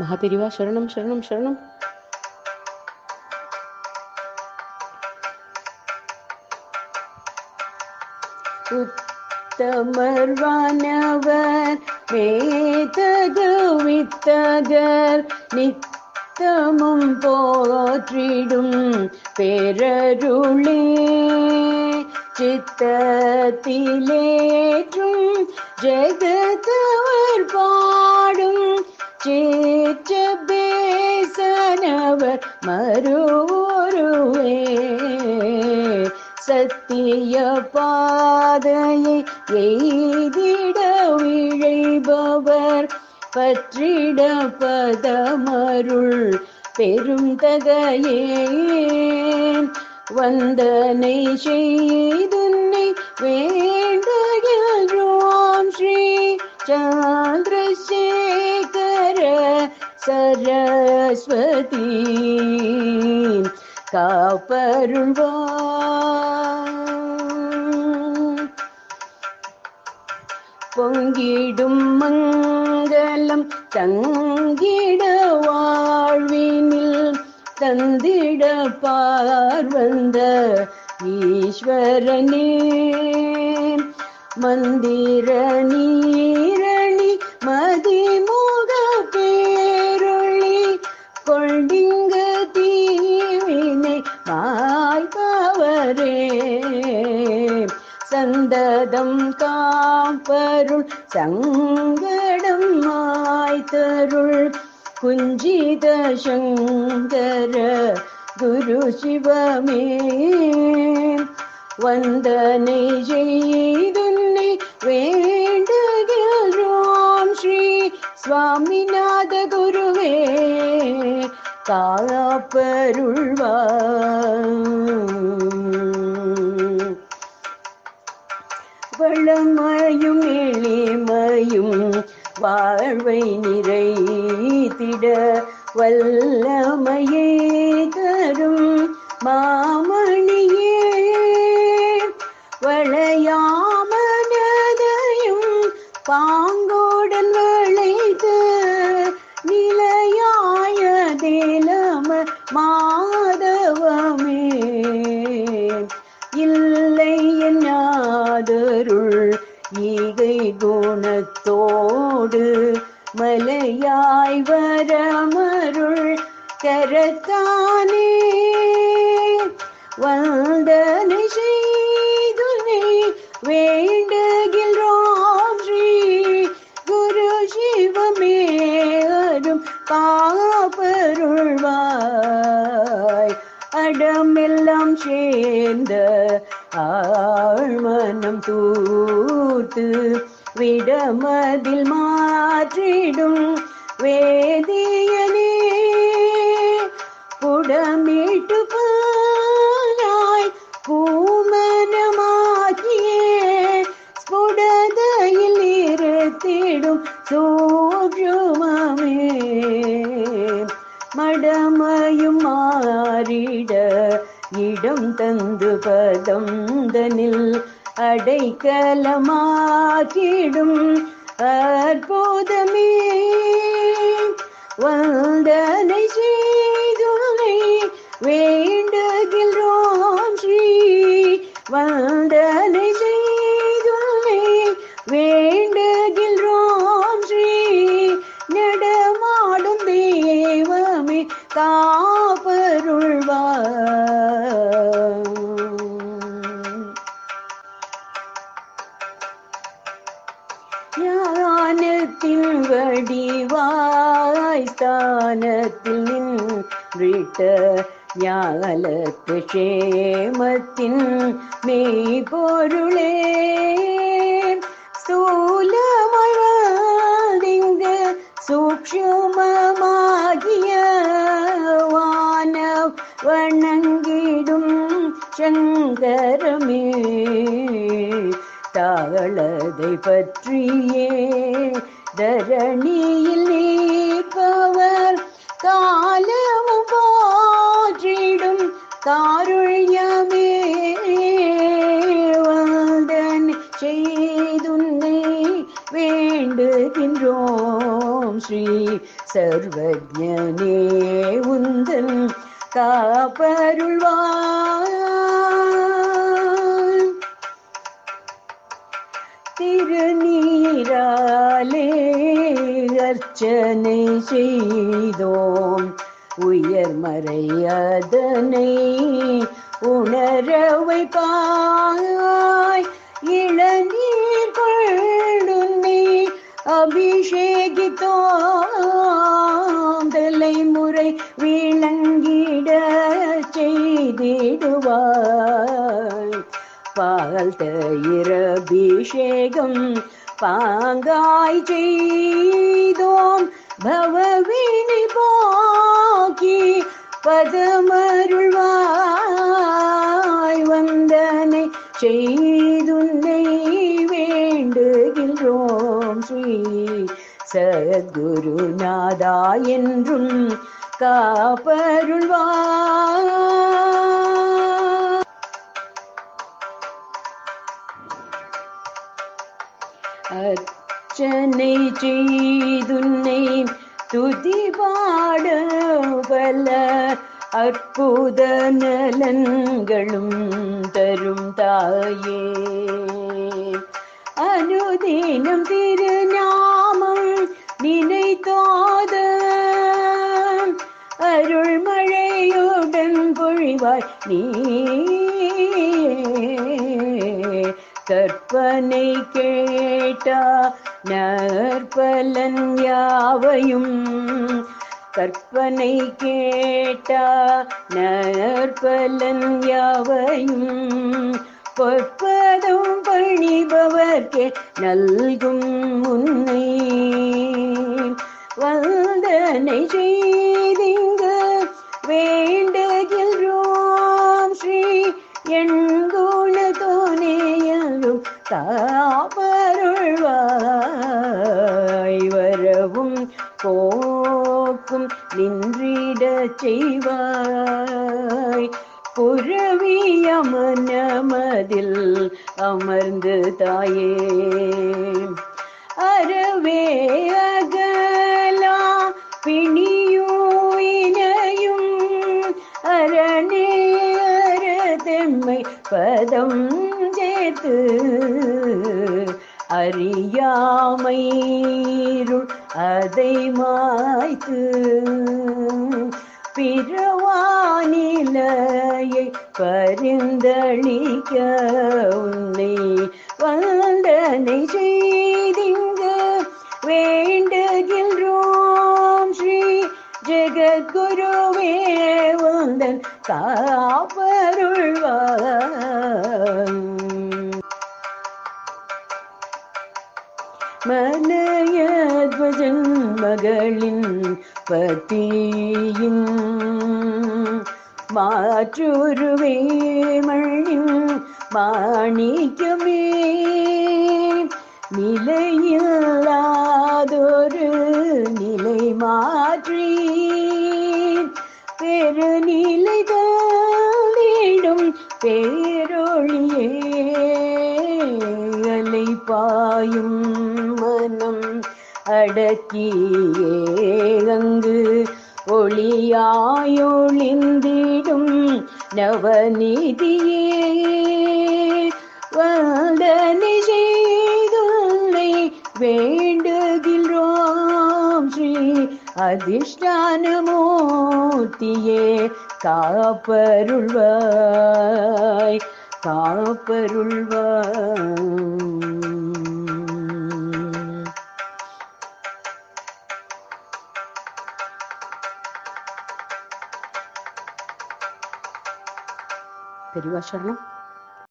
மகாபெரிவா சரணம் சரணம் சரணம். உத்தமர்வானவர் வேதகவித்தகர் நித்தமும் போற்றிடும் பேரருளே. சித்தத்திலேற்றும் ஜெகத்தவர் பாடும் சேச்ச பேசனவர் மறுவே சத்திய பாதையை எய்திட விழைபவர் பற்றிட பதமருள் பெரும் தகையே வந்தனை செய்துன்னை வேண்டுகிறோம் சரஸ்வதி காப்பருள்வார் பொங்கிடும் மங்களம் தங்கிட வாழ்வினில் தந்திட பார்வந்த ஈஸ்வரனே. மந்திரனே அருள் சங்கடம் மாய்தருள் குஞ்சித சங்கர குரு சிவமே. வந்தனை செய்துன்னை வேண்டுகிறோம் ஸ்ரீ சுவாமிநாத குருவே. காப்பருள்வார் வளமையும் எளிமையும் வாழ்வை நிறைத்திட வல்லமையே தரும் மாமணியே வளையா Let மடமையும் மாறிட இடம் தந்து பதந்தனில் அடைக்கலமாக்கிடும் அற்புதமே வந்தனை வடிவாய் ஸ்தானத்தில் நின்றிட்ட ஞாலத்து க்ஷேமத்தின் மெய்பொருளே. ஸ்தூலமழ சூக்ஷுமமாகிய வான வணங்கிடும் சங்கரமே. தாளதை பற்றியே தரணியில் நீப்பவர் காலம் போற்றிடும் காருண்யமே வந்தன் செய்துன்னை வேண்டுகின்றோம் ஸ்ரீ சர்வஜனே உந்தன் காப்பருள்வான். திருநீ திருநீராலே அர்ச்சனை செய்தோம். உயர்மறை அதனை உணர வைப்பாய் இளநீர் கொள்ளுன்னை அபிஷேகித்தோம். தலைமுறை விளங்கிட செய்திடுவார். பால் தயிரபிஷேகம் பாங்காய் செய்தோம். பவவினி போக்கி பதமருள்வாய் வந்தனை செய்துன்னை வேண்டுகின்றோம். ஸ்ரீ சத்குருநாதா என்றும் காப்பருள்வாய். அர்ச்சனை செய்துன்னை துதி பாட பல அற்புத நலன்களும் தரும் தாயே. அனுதீனம் திருநாமம் நினைத்தாத அருள் மழையுடன் பொழிவாய் நீ. கற்பனை கே கேட்டா நற்பலன் யாவையும் கற்பனை கேட்டா. நற்பலன் யாவையும் பொற்பதம் பணிபவர்க்கே நல்கும் முன்னை வந்தனை செய்திங்கு நின்றிட செய்வாய் புறவியமனமதில் அமர்ந்து தாயே. அறவே அகலா பிணியூயினையும் அரணே அறதெம்மை பதம் சேர்த்து அறியாமைருள் அதை மாய்த்து பிறவானிலையை பரிந்தளிக்க உன்னை வந்தனை செய்திங்கு வேண்டுகின்றோம். ஸ்ரீ ஜெகத்குருவே வந்தன் காப்பருள்வான் மனையத்வஜன் மகளின் பத்தியின் மாற்றுருவே மண்ணின் மாணிக்கமே. நிலையில்லாதொரு நிலை மாற்றி பெருநிலை தந்திடும் பேரொழியே. அலை அடக்கியேங்கு ஒளியாயொழிந்திடும் நவநீதியே. வந்தனை செய்துள்ளை வேண்டுகின்றோம் ஸ்ரீ அதிஷ்டானமூர்த்தியே. காப்பருள்வாய் காப்பருள்வாய். பெரியவா சரணம்